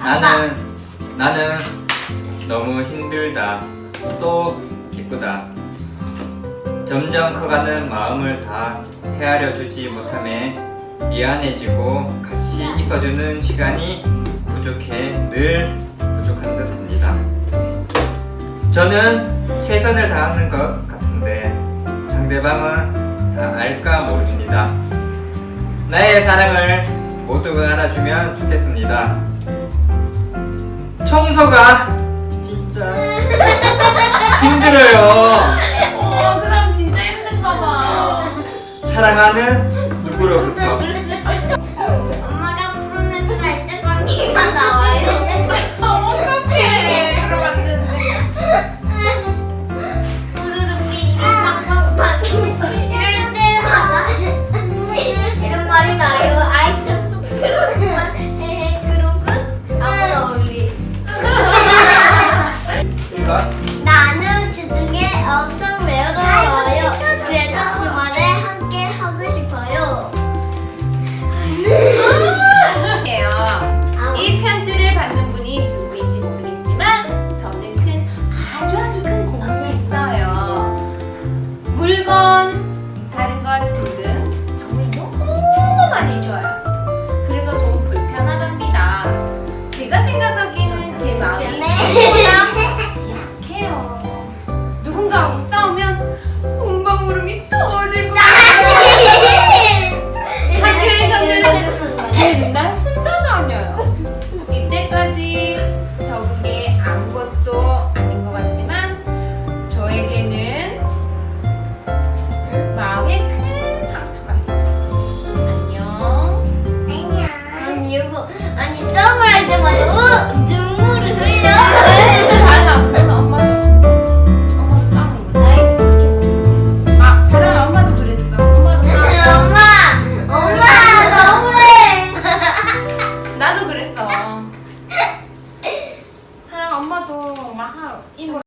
나는 나는 너무 힘들다. 또 기쁘다. 점점 커가는 마음을 다 헤아려 주지 못함에 미안해지고 같이 이뻐주는 시간이 부족해 늘 부족한 듯합니다. 저는 최선을 다하는 것 같은데 상대방은 다 알까 모릅니다. 나의 사랑을 모두가 알아주면 좋겠습니다. 청소가 진짜 힘들어요. 어, 그 사람 진짜 힘든가 봐. 사랑하는 누구로부터 엄청 외로워요. 그래서 주말에 함께 하고 싶어요. 해요. 이 편지를 받는 분이 누구인지 모르겠지만 저는 큰 아주 아주 큰 공이 있어요. 물건, 다른 것 등등 정말 너무 많이 줘요. 누군가하고 싸우면 운방울음이 터질 거야. 학교에서는 네. 맨날 혼자 다녀요. 一会